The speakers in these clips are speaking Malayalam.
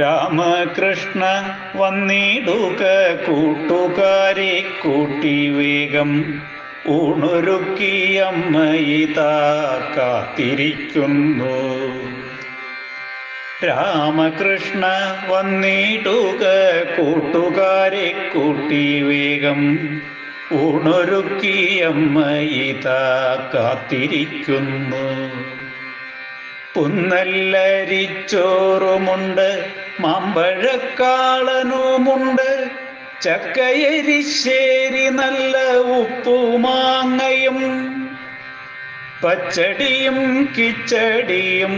രാമകൃഷ്ണ വന്നിടുക കൂട്ടുകാരെ കൂട്ടി വേഗം ഊണൊരുക്കി അമ്മയിതാ കാത്തിരിക്കുന്നു. രാമകൃഷ്ണ വന്നിടുക കൂട്ടുകാരെ കൂട്ടി വേഗം ഊണൊരുക്കി അമ്മയിതാ കാത്തിരിക്കുന്നു. പുന്നല്ലരിച്ചോറുമുണ്ട് മാമ്പഴക്കാളനുമുണ്ട് ചക്കയരിശ്ശേരി നല്ല ഉപ്പുമാങ്ങയും പച്ചടിയും കിച്ചടിയും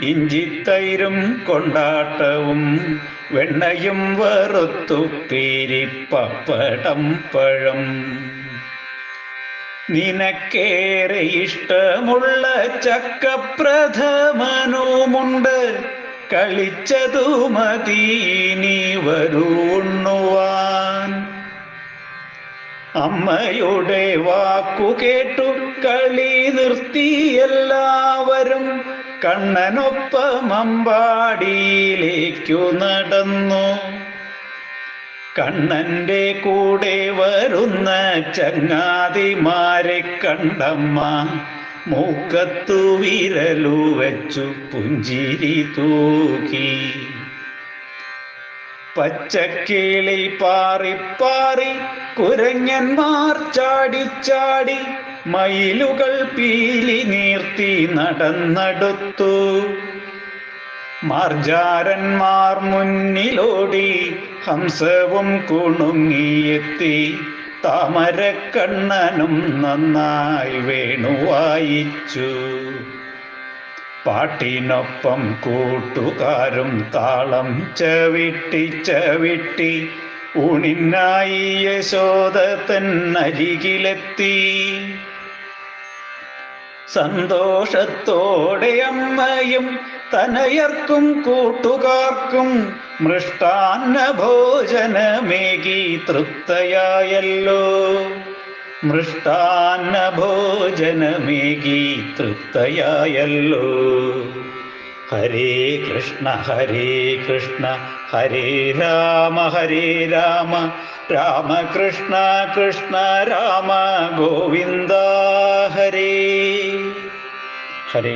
ഇഞ്ചിത്തൈരും കൊണ്ടാട്ടവും വെണ്ണയും വറുത്തു പേരിപ്പപ്പടം പഴം. നിനക്കേറെ ഇഷ്ടമുള്ള ചക്കപ്രഥമനുമുണ്ട്. കളിച്ചതു മതി നീ വരുണ്ണുവാൻ. അമ്മയുടെ വാക്കു കേട്ടു കളി നിർത്തി എല്ലാവരും. കണ്ണനൊപ്പം അമ്പാടിയിലേക്കു നടന്നു. കണ്ണന്റെ കൂടെ വരുന്ന ചങ്ങാതിമാരെ കണ്ടമ്മ. മൂക്കത്തു വിരലു വെച്ചു പുഞ്ചിരി തൂക്കി. പച്ചക്കിളി പാറി പാറി കുരങ്ങന്മാർ ചാടിച്ചാടി മയിലുകൾ പീലി നീർത്തി നടന്നടുത്തു. മാർജാരന്മാർ മുന്നിലോടി ഹംസവും കുണുങ്ങിയെത്തി. താമരക്കണ്ണനും നന്നായി വേണുവായിച്ചു പാട്ടിനൊപ്പം കൂട്ടുകാരും താളം ചവിട്ടി ചവിട്ടി ഊണിനായി യശോദ തന്നരികിലെത്തി സന്തോഷത്തോടെ അമ്മയും തനയർക്കും കൂട്ടുകാർക്കും മൃഷ്ടാന്ന ഭോജനമേകി തൃപ്തയായല്ലോ. മൃഷ്ടാന്ന ഭോജനമേകി തൃപ്തയായല്ലോ. ഹരേ കൃഷ്ണ ഹരേ കൃഷ്ണ ഹരേ രാമ ഹരേ രാമ. രാമകൃഷ്ണ കൃഷ്ണ രാമ ഗോവിന്ദ ഹരേ. ഹരേ